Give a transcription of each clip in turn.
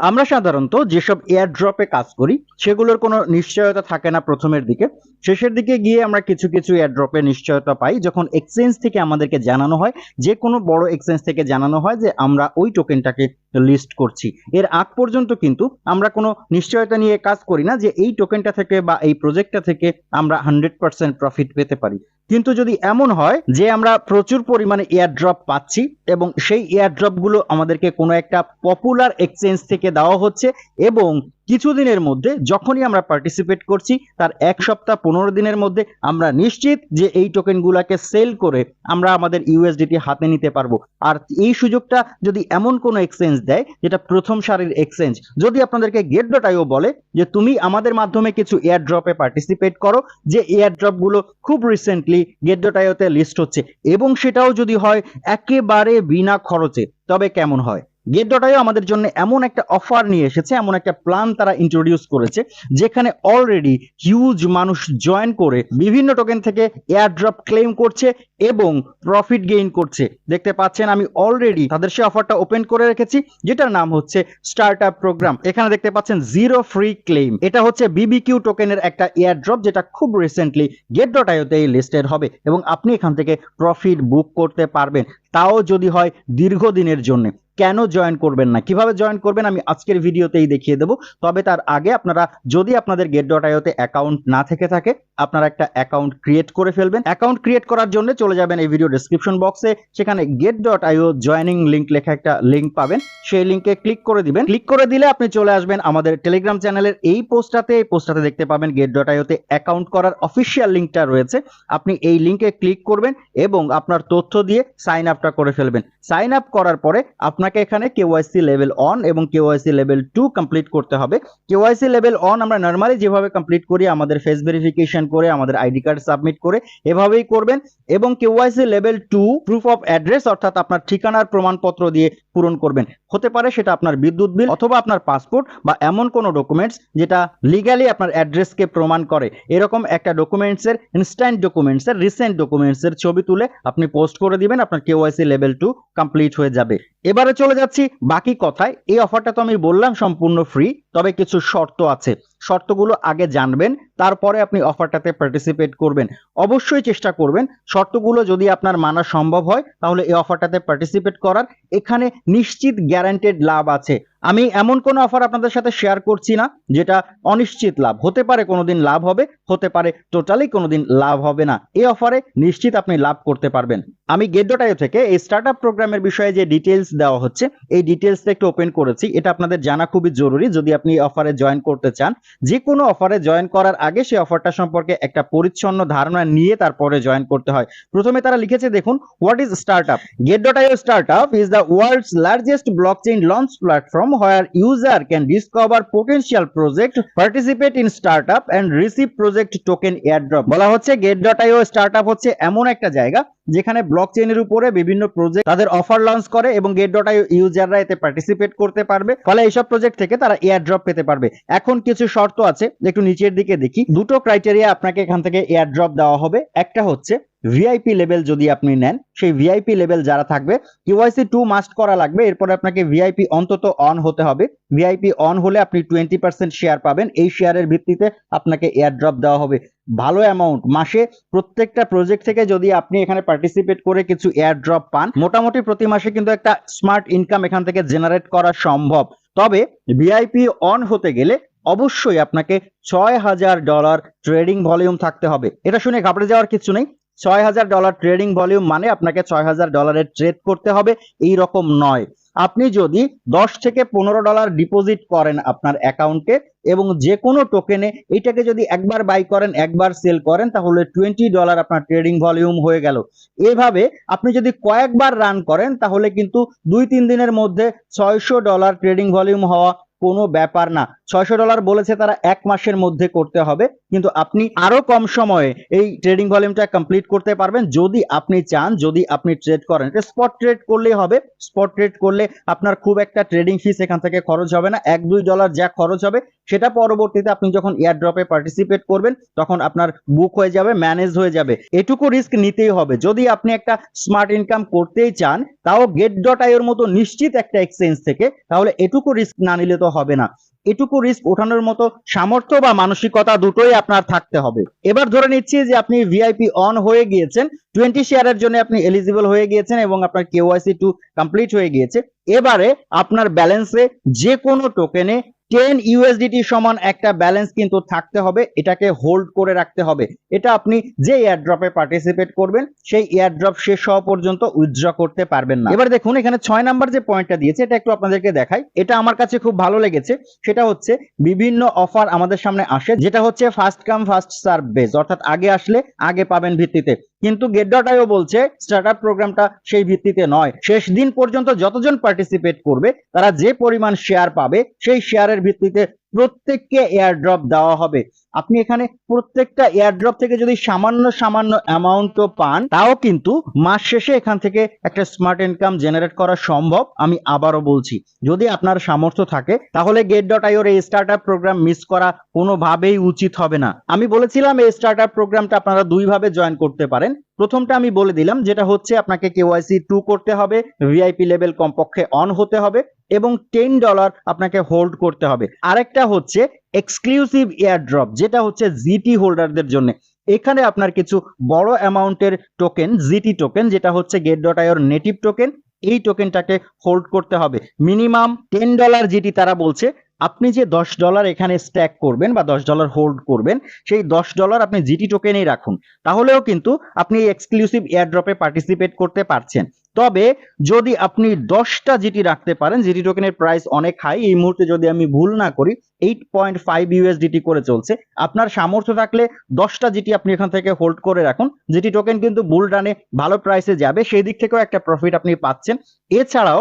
আমরা সাধারণত যেসব এয়ার ড্রপে কাজ করি, সেগুলোর কোনো নিশ্চয়তা থাকে না প্রথমের দিকে। শেষের দিকে গিয়ে আমরা কিছু কিছু এয়ার ড্রপে নিশ্চয়তা পাই, যখন এক্সচেঞ্জ থেকে আমাদেরকে জানানো হয় যে কোনো বড় এক্সচেঞ্জ থেকে জানানো হয় যে আমরা ওই টোকেনটাকে লিস্ট করছি। এর আগ পর্যন্ত কিন্তু আমরা কোনো নিশ্চয়তা নিয়ে কাজ করি না যে এই টোকেনটা থেকে বা এই প্রজেক্টটা থেকে আমরা হান্ড্রেড পার্সেন্ট প্রফিট পেতে পারি। কিন্তু যদি এমন হয় যে আমরা প্রচুর পরিমাণে এয়ার ড্রপ পাচ্ছি এবং সেই এয়ার ড্রপগুলো আমাদেরকে কোনো একটা পপুলার এক্সচেঞ্জ থেকে দেওয়া হচ্ছে এবং কিছুদিনের মধ্যে যখনই আমরা পার্টিসিপেট করছি, তার এক সপ্তাহ পনেরো দিনের মধ্যে আমরা নিশ্চিত যে এই টোকেনগুলোকে সেল করে আমরা আমাদের ইউএসডিটি হাতে নিতে পারব। আর এই সুযোগটা যদি এমন কোনো এক্সচেঞ্জ দেয়, যেটা প্রথম সারির এক্সচেঞ্জ যদি আপনাদেরকে গেট ডট আইও বলে যে তুমি আমাদের মাধ্যমে কিছু এয়ার ড্রপে পার্টিসিপেট করো, যে এয়ার ড্রপগুলো খুব রিসেন্টলি গেট ডট আইওতে লিস্ট হচ্ছে, এবং সেটাও যদি হয় একেবারে বিনা খরচে, তবে কেমন হয়? গেট ডটাইও আমাদের জন্য এমন একটা অফার নিয়ে এসেছে, এমন একটা প্ল্যান তারা ইন্ট্রোডিউস করেছে, যেখানে অলরেডি হিউজ মানুষ জয়েন করে বিভিন্ন টোকেন থেকে এয়ার ড্রপ ক্লেম করছে এবং প্রফিট গেইন করছে। দেখতে পাচ্ছেন আমি অলরেডি তাদের সে অফারটা ওপেন করে রেখেছি, যেটার নাম হচ্ছে স্টার্ট আপ প্রোগ্রাম এখানে দেখতে পাচ্ছেন জিরো ফ্রি ক্লেম এটা হচ্ছে বিবিকিউ টোকেনের একটা এয়ার ড্রপ যেটা খুব রিসেন্টলি গেট ডট আইওতে লিস্টেড হবে এবং আপনি এখান থেকে প্রফিট বুক করতে পারবেন। তাও যদি হয় দীর্ঘদিনের জন্য। কেন জয়েন করবেন না? কীভাবে জয়েন করবেন? আমি আজকের ভিডিওতেই দেখিয়ে দেবো। তবে তার আগে আপনারা, যদি আপনাদের গেট ডট আইওতে অ্যাকাউন্ট না থেকে থাকে, আপনারা একটা অ্যাকাউন্ট ক্রিয়েট করে ফেলবেন। অ্যাকাউন্ট ক্রিয়েট করার জন্য চলে যাবেন এই ভিডিও ডেসক্রিপশন বক্সে সেখানে get dot IO joining link লেখা একটা লিঙ্ক পাবেন। সেই লিঙ্কে ক্লিক করে দিবেন। ক্লিক করে দিলে আপনি চলে আসবেন আমাদের টেলিগ্রাম চ্যানেলের এই পোস্টটাতে এই পোস্টটাতে দেখতে পাবেন গেট ডট আইওতে অ্যাকাউন্ট করার অফিসিয়াল লিঙ্কটা রয়েছে। আপনি এই লিঙ্কে ক্লিক করবেন এবং আপনার তথ্য দিয়ে সাইন আপটা করে ফেলবেন। সাইন আপ করার পরে আপনাকে এখানে কেওয়াইসি লেভেল অন এবং কেওয়াইসি লেভেল টু কমপ্লিট করতে হবে। কেওয়াইসি লেভেল অন আমরা নর্মালি যেভাবে কমপ্লিট করি, আমাদের ফেস ভেরিফিকেশন করে, আমাদের আইডি কার্ড সাবমিট করে, এভাবেই করবেন। এবং KYC level two proof of address অর্থাৎ আপনার ঠিকানার প্রমাণপত্র দিয়ে পূরণ করবেন। হতে পারে সেটা আপনার বিদ্যুৎ বিল অথবা আপনার পাসপোর্ট বা এমন কোনো ডকুমেন্টস যেটা লিগালি আপনার অ্যাড্রেসকে প্রমাণ করে। এরকম একটা ডকুমেন্টসের ইনস্ট্যান্ট ডকুমেন্টসের রিসেন্ট ডকুমেন্টসের ছবি তুলে আপনি পোস্ট করে দিবেন, আপনার কেওয়াইসি লেভেল টু কমপ্লিট হয়ে যাবে। এবারে চলে যাচ্ছি বাকি কথায়। এই অফারটা তো আমি বললাম সম্পূর্ণ ফ্রি তবে কিছু শর্ত আছে। শর্তগুলো আগে জানবেন, তারপরে আপনি অফারটাতে পার্টিসিপেট করবেন। অবশ্যই চেষ্টা করবেন। শর্তগুলো যদি আপনার মানা সম্ভব হয়, তাহলে এই অফারটাতে পার্টিসিপেট করার। এখানে নিশ্চিত গ্যারান্টেড লাভ আছে। আমি এমন কোনো অফার আপনাদের সাথে শেয়ার করছি না, যেটা অনিশ্চিত লাভ। হতে পারে কোনোদিন লাভ হবে, হতে পারে টোটালি কোনোদিন লাভ হবে না। এই অফারে নিশ্চিত আপনি লাভ করতে পারবেন। আমি গেডোটাইও থেকে এই স্টার্ট আপ প্রোগ্রামের বিষয়ে যে ডিটেলস দেওয়া হচ্ছে, এই ডিটেলসটা একটু ওপেন করেছি। এটা আপনাদের জানা খুবই জরুরি। যদি আপনি এই অফারে জয়েন করতে চান যে কোনো অফারে জয়েন করার আগে সেই অফারটা সম্পর্কে একটা পরিচ্ছন্ন ধারণা নিয়ে তারপরে জয়েন করতে হয়। প্রথমে তারা লিখেছে, দেখুন what is startup gate dot IO startup is the world's largest blockchain launch platform where user can discover potential project participate in startup and receive project token airdrop বলা হচ্ছে gate dot IO start up হচ্ছে এমন একটা জায়গা যেখানে block চেইনের উপরে বিভিন্ন project তাদের অফার লঞ্চ করে এবং গেট ডট আই ইউজাররা এতে পার্টিসিপেট করতে পারবে। ফলে এইসব প্রজেক্ট থেকে তারা এয়ার ড্রপ পেতে পারবে। এখন কিছু শর্ত আছে, একটু নিচের দিকে দেখি। দুটো ক্রাইটেরিয়া আপনাকে এখান থেকে এয়ার ড্রপ দেওয়া হবে। একটা হচ্ছে ভিআইপি লেভেল যদি আপনি নেন, সেই ভিআইপি লেভেল যারা থাকবে কিউআইসি টু মাস্ট করা লাগবে। এরপরে আপনাকে ভিআইপি অন্তত অন হতে হবে। ভিআইপি অন হলে আপনি টোয়েন্টি পার্সেন্ট শেয়ার পাবেন। এই শেয়ারের ভিত্তিতে আপনাকে এয়ার ড্রপ দেওয়া হবে। ভালো অ্যামাউন্ট মাসে প্রত্যেকটা প্রজেক্ট থেকে যদি আপনি এখানে পার্টিসিপেট করে কিছু এয়ার ড্রপ পান, মোটামুটি প্রতি মাসে কিন্তু একটা স্মার্ট ইনকাম এখান থেকে জেনারেট করা সম্ভব। তবে ভিআইপি অন হতে গেলে অবশ্যই আপনাকে ছয় হাজার ডলার ট্রেডিং ভলিউম থাকতে হবে। এটা শুনে ঘাবড়ে যাওয়ার কিছু নেই। ছয় হাজার ডলার ট্রেডিং ভলিউম মানে আপনাকে ছয় হাজার ডলারের ট্রেড করতে হবে, এই রকম নয়। আপনি যদি দশ থেকে পনেরো ডলার ডিপোজিট করেন আপনার অ্যাকাউন্টে এবং যে কোনো টোকেনে এটাকে যদি একবার বাই করেন, একবার সেল করেন, তাহলে টোয়েন্টি ডলার আপনার ট্রেডিং ভলিউম হয়ে গেল। এভাবে আপনি যদি কয়েকবার রান করেন, তাহলে কিন্তু দুই তিন দিনের মধ্যে ছয়শো ডলার ট্রেডিং ভলিউম হওয়া কোনো ব্যাপার না। ছয়শো ডলার বলেছে তারা এক মাসের মধ্যে করতে হবে, কিন্তু আপনি আরও কম সময়ে এই ট্রেডিং ভলিউমটা কমপ্লিট করতে পারবেন। যদি আপনি চান, যদি আপনি ট্রেড করেন স্পট ট্রেড করলেই হবে। স্পট ট্রেড করলে আপনার খুব একটা ট্রেডিং ফিস এখান থেকে খরচ হবে না। এক দুই ডলার যা খরচ হবে সেটা পরবর্তীতে আপনি যখন এয়ার ড্রপে পার্টিসিপেট করবেন, তখন আপনার বুক হয়ে যাবে ম্যানেজ হয়ে যাবে। এটুকু রিস্ক নিতেই হবে। যদি আপনি একটা স্মার্ট ইনকাম করতেই চান, তাও গেট ডট আইয়ের মতো নিশ্চিত একটা এক্সচেঞ্জ থেকে, তাহলে এটুকু রিস্ক না নিলে তো হবে না। এটুকু রিস্ক ওঠানোর মতো সামর্থ্য বা মানসিকতা দুটোই আপনার থাকতে হবে। এবার ধরে নিচ্ছি যে আপনি ভিআইপি অন হয়ে গিয়েছেন টোয়েন্টি শেয়ারের জন্য আপনি এলিজিবল হয়ে গিয়েছেন এবং আপনার কেওয়াইসি টু কমপ্লিট হয়ে গিয়েছে। এবারে আপনার ব্যালেন্সে যে কোনো টোকেনে টেন ইউএসডিটি সমান একটা ব্যালেন্স কিন্তু থাকতে হবে, এটাকে হোল্ড করে রাখতে হবে। এটা আপনি যে এয়ারড্রপে পার্টিসিপেট করবেন, সেই এয়ারড্রপ শেষ হওয়া পর্যন্ত উইথড্র করতে পারবেন না। এবার দেখুন, এখানে ছয় নাম্বার যে পয়েন্টটা দিয়েছে, এটা একটু আপনাদেরকে দেখাই। এটা আমার কাছে খুব ভালো লেগেছে। সেটা হচ্ছে, বিভিন্ন অফার আমাদের সামনে আসে, যেটা হচ্ছে first come first serve base অর্থাৎ আগে আসলে আগে পাবেন ভিত্তিতে। কিন্তু গেট ডট আইও বলছে স্টার্টআপ প্রোগ্রামটা সেই ভিত্তিতে নয়। শেষ দিন পর্যন্ত যতজন পার্টিসিপেট করবে, তারা যে পরিমাণ শেয়ার পাবে, সেই শেয়ারের ভিত্তিতে প্রত্যেককে এয়ারড্রপ দেওয়া হবে। আপনি এখানে প্রত্যেকটা এয়ারড্রপ থেকে যদি সামান্য সামান্য অ্যামাউন্টও পান, তাও কিন্তু মাস শেষে এখান থেকে একটা স্মার্ট ইনকাম জেনারেট করা সম্ভব, আমি আবারও বলছি। যদি আপনার সামর্থ্য থাকে, তাহলে গেট ডট আইওর এই স্টার্টআপ প্রোগ্রাম মিস করা কোনোভাবেই উচিত হবে না। আমি বলেছিলাম এই স্টার্টআপ প্রোগ্রামটা আপনারা দুইভাবে জয়েন করতে পারেন। প্রথমটা আমি বলে দিলাম, যেটা হচ্ছে আপনাকে কেওয়াইসি টু করতে হবে ভিআইপি লেভেল কমপক্ষে অন হতে হবে। এবং টেন ডলার আপনাকে হোল্ড করতে হবে। আরেকটা হচ্ছে এক্সক্লুসিভ এয়ারড্রপ যেটা হচ্ছে জিটি হোল্ডারদের জন্য। এখানে আপনার কিছু বড় অ্যামাউন্টের টোকেন জিটি টোকেন যেটা হচ্ছে গেট ডট আইওর নেটিভ টোকেন এই টোকেনটাকে হোল্ড করতে হবে। মিনিমাম টেন ডলার জিটি তারা বলছে, আপনি যে দশ ডলার এখানে স্ট্যাক করবেন বা দশ ডলার হোল্ড করবেন, সেই দশ ডলার আপনি জিটি টোকেনেই রাখুন। তাহলেও কিন্তু আপনি এক্সক্লুসিভ এয়ারড্রপে পার্টিসিপেট করতে পারছেন। তবে যদি আপনি দশটা জিটি রাখতে পারেন, জিটি টোকেনের প্রাইস অনেক হাই এই মুহূর্তে যদি আমি ভুল না করি এইট পয়েন্ট ফাইভ ইউএসডিটি করে চলছে। আপনার সামর্থ্য থাকলে দশটা জিটি আপনি এখান থেকে হোল্ড করে রাখুন। জিটি টোকেন কিন্তু বুল রানে ভালো প্রাইসে যাবে, সেই দিক থেকেও একটা প্রফিট আপনি পাচ্ছেন। এছাড়াও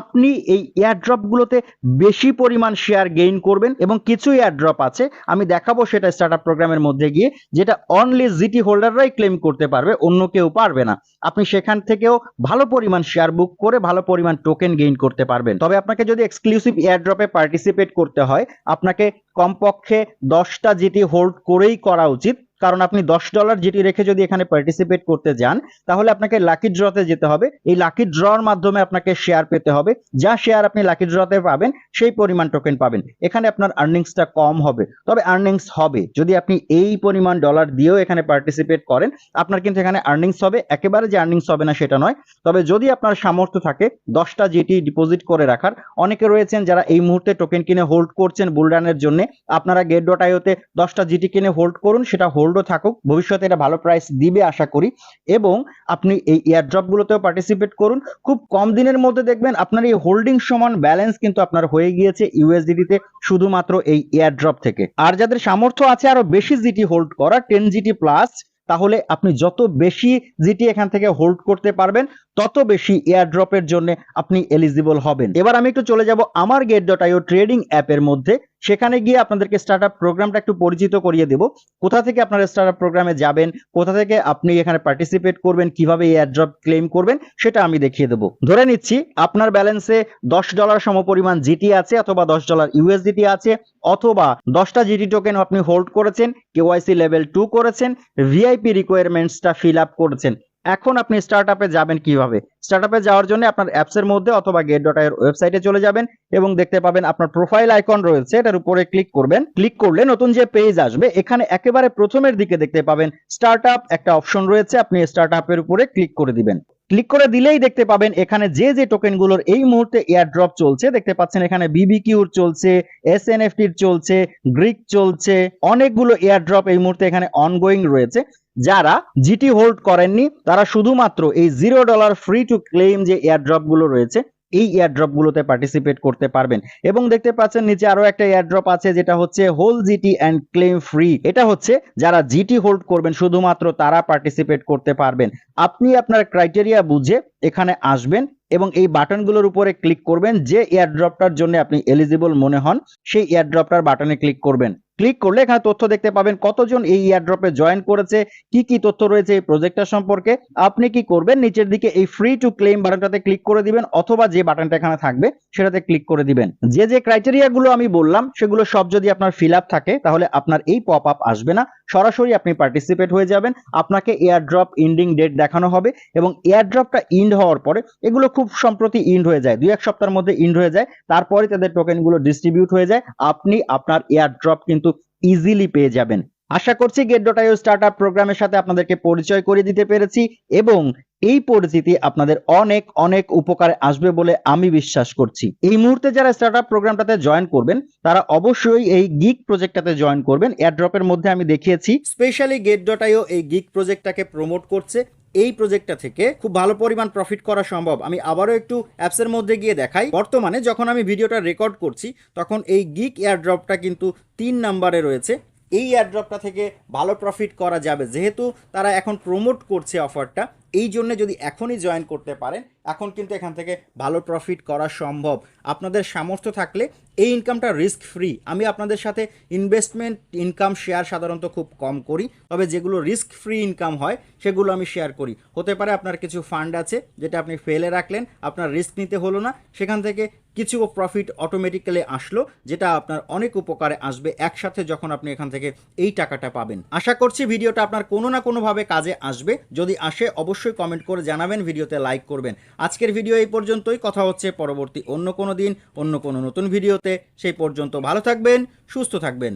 আপনি এই এয়ারড্রপগুলোতে বেশি পরিমাণ শেয়ার গেইন করবেন এবং কিছু এয়ারড্রপ আছে, আমি দেখাবো সেটা স্টার্টআপ প্রোগ্রামের মধ্যে গিয়ে, যেটা অনলি জিটি হোল্ডাররাই ক্লেম করতে পারবে, অন্য কেউ পারবে না। আপনি সেখান থেকেও ভালো পরিমাণ শেয়ার বুক করে ভালো পরিমাণ টোকেন গেইন করতে পারবেন। তবে আপনাকে যদি এক্সক্লুসিভ এয়ারড্রপে পার্টিসিপেট করতে হয়, আপনাকে কমপক্ষে দশটা জিটি হোল্ড করেই করা উচিত। কারণ আপনি দশ ডলার জিটি রেখে যদি এখানে পার্টিসিপেট করতে যান, তাহলে আপনাকে লাকি ড্রতে যেতে হবে। এই লাকি ড্রর মাধ্যমে আপনাকে শেয়ার পেতে হবে। যা শেয়ার আপনি লাকি ড্রতে পাবেন, সেই পরিমাণ টোকেন পাবেন। এখানে আপনার আর্নিংসটা কম হবে। তবে আর্নিংস হবে। যদি আপনি এই পরিমাণ ডলার দিয়েও এখানে পার্টিসিপেট করেন, আপনার কিন্তু এখানে আর্নিংস হবে। একেবারে যে আর্নিংস হবে না, সেটা নয়। তবে যদি আপনার সামর্থ্য থাকে দশটা জিটি ডিপোজিট করে রাখার, অনেকে রয়েছেন যারা এই মুহূর্তে টোকেন কিনে হোল্ড করছেন বুলডানের জন্য। আপনারা গেট ডট আইওতে দশটা জিটি কিনে হোল্ড করুন, সেটা হোল্ডও থাকুক, ভবিষ্যতে এটা ভালো প্রাইস দিবে আশা করি। এবং আপনি এই এয়ারড্রপ গুলোতেও পার্টিসিপেট করুন। খুব কম দিনের মধ্যে দেখবেন আপনার এই হোল্ডিং সমান ব্যালেন্স কিন্তু আপনার হয়ে গিয়েছে ইউএসডিটিতে শুধুমাত্র এই এয়ারড্রপ থেকে। আর যাদের সামর্থ্য আছে আরও বেশি জিটি হোল্ড করা টেন জিটি প্লাস তাহলে আপনি যত বেশি জিটি এখান থেকে হোল্ড করতে পারবেন, তত বেশি এয়ার এয়ারড্রপের জন্য আপনি এলিজিবল হবেন। এবার আমি একটু চলে যাব আমার গেট ডট আইও ট্রেডিং অ্যাপের মধ্যে। সেখানে গিয়ে আপনাদেরকে স্টার্টআপ প্রোগ্রামটা একটু পরিচিত করিয়ে দেব। কোথা থেকে আপনারা স্টার্টআপ প্রোগ্রামে যাবেন? কোথা থেকে আপনি এখানে পার্টিসিপেট করবেন? কীভাবে এয়ারড্রপ ক্লেম করবেন? সেটা আমি দেখিয়ে দেবো। ধরে নিচ্ছি, আপনার ব্যালেন্সে দশ ডলার সমপরিমাণ জিটি আছে অথবা দশ ডলার ইউএসডিটি আছে অথবা দশটা জিটি টোকেন আপনি হোল্ড করেছেন কেওয়াইসি লেভেল টু করেছেন ভিআইপি রিকোয়ারমেন্টসটা ফিল আপ করেছেন। এখন আপনি স্টার্টআপে যাবেন কীভাবে? স্টার্টআপে যাওয়ার জন্য আপনার অ্যাপসের মধ্যে অথবা গেট ডট ওয়েবসাইটে চলে যাবেন এবং দেখতে পাবেন আপনার প্রোফাইল আইকন রয়েছে, এটার উপরে ক্লিক করবেন। ক্লিক করলে নতুন যে পেজ আসবে, এখানে একেবারে প্রথমের দিকে দেখতে পাবেন স্টার্টআপ একটা অপশন রয়েছে, আপনি স্টার্টআপের উপরে ক্লিক করে দিবেন। ক্লিক করে দিলেই দেখতে পাবেন এখানে যে যে টোকেনগুলোর এই মুহূর্তে এয়ারড্রপ চলছে, দেখতে পাচ্ছেন এখানে বিবিকিউর চলছে এস এর চলছে গ্রিক চলছে, অনেকগুলো এয়ারড্রপ এই মুহূর্তে এখানে অনগোয়িং রয়েছে। যারা জিটি হোল্ড করেননি, তারা শুধুমাত্র এই zero dollar free to claim যে এয়ারড্রপগুলো রয়েছে, এই এয়ারড্রপ গুলোতে পার্টিসিপেট করতে পারবেন। এবং দেখতে পাচ্ছেন নিচে আরও একটা এয়ারড্রপ আছে, যেটা হচ্ছে hold GT and claim free এটা হচ্ছে যারা জিটি হোল্ড করবেন, শুধুমাত্র তারা পার্টিসিপেট করতে পারবেন। আপনি আপনার ক্রাইটেরিয়া বুঝে এখানে আসবেন এবং এই বাটনগুলোর উপরে ক্লিক করবেন যে এয়ারড্রপটার জন্য আপনি এলিজিবল মনে হন, সেই এয়ারড্রপটার বাটনে ক্লিক করবেন। ক্লিক করলে এখানে তথ্য দেখতে পাবেন কতজন এই ইয়ারড্রপে জয়েন করেছে, কি কি তথ্য রয়েছে এই প্রজেক্টটা সম্পর্কে। আপনি কি করবেন, নিচের দিকে এই ফ্রি টু ক্লেম বাটনটাতে ক্লিক করে দিবেন, অথবা যে বাটনটা এখানে থাকবে সেটাতে ক্লিক করে দিবেন। যে যে ক্রাইটেরিয়া গুলো আমি বললাম, সেগুলো সব যদি আপনার ফিল আপ থাকে, তাহলে আপনার এই পপ আপ আসবে না। সরাসরি আপনি পার্টিসিপেট হয়ে যাবেন, আপনাকে এয়ারড্রপ ইন্ডিং ডেট দেখানো হবে, এবং এয়ারড্রপটা ইন্ড হওয়ার পরে এগুলো খুব সম্প্রতি ইন্ড হয়ে যায়, দুই এক সপ্তাহের মধ্যে ইন্ড হয়ে যায়, তারপরে তাদের টোকেনগুলো ডিস্ট্রিবিউট হয়ে যায়, আপনি আপনার এয়ারড্রপ কিন্তু ইজিলি পেয়ে যাবেন। আশা করছি গেট ডট আইও স্টার্টআপ প্রোগ্রামের সাথে আপনাদেরকে পরিচয় করে দিতে পেরেছি এবং এই পরিচিতি আপনাদের অনেক অনেক উপকারে আসবে বলে আমি বিশ্বাস করছি। এই মুহূর্তে যারা স্টার্টআপ প্রোগ্রামটাতে জয়েন করবেন, তারা অবশ্যই এই গিক প্রজেক্টটাতে জয়েন করবেন। এয়ারড্রপের মধ্যে আমি দেখিয়েছি। স্পেশালি গেট ডট আইও এই গিক প্রজেক্টটাকে প্রমোট করছে। এই প্রজেক্টটা থেকে খুব ভালো পরিমাণ প্রফিট করা সম্ভব। আমি আবারও একটু অ্যাপসের মধ্যে গিয়ে দেখাই। বর্তমানে যখন আমি ভিডিওটা রেকর্ড করছি, তখন এই গিক এয়ারড্রপটা কিন্তু তিন নাম্বারে রয়েছে। এই এয়ারড্রপটা থেকে ভালো প্রফিট করা যাবে। যেহেতু তারা এখন প্রমোট করছে অফারটা এই জন্য যদি এখনই জয়েন করতে পারেন, এখন কিন্তু এখান থেকে ভালো প্রফিট করা সম্ভব। আপনাদের সামর্থ্য থাকলে এই ইনকামটা রিস্ক ফ্রি আমি আপনাদের সাথে ইনভেস্টমেন্ট ইনকাম শেয়ার সাধারণত খুব কম করি, তবে যেগুলো রিস্ক ফ্রি ইনকাম হয়, সেগুলো আমি শেয়ার করি। হতে পারে আপনার কিছু ফান্ড আছে, যেটা আপনি ফেলে রাখলেন, আপনার রিস্ক নিতে হলো না, সেখান থেকে কিছু প্রফিট অটোমেটিক্যালি আসলো, যেটা আপনার অনেক উপকারে আসবে একসাথে যখন আপনি এখান থেকে এই টাকাটা পাবেন। আশা করছি ভিডিওটা আপনার কোনো না কোনোভাবে কাজে আসবে। যদি আসে অবশ্যই কমেন্ট করে জানাবেন, ভিডিওতে লাইক করবেন। আজকের ভিডিও এই পর্যন্তই, কথা হচ্ছে পরবর্তী অন্য কোনো দিন, অন্য কোনো নতুন ভিডিওতে সেই পর্যন্ত ভালো থাকবেন, সুস্থ থাকবেন।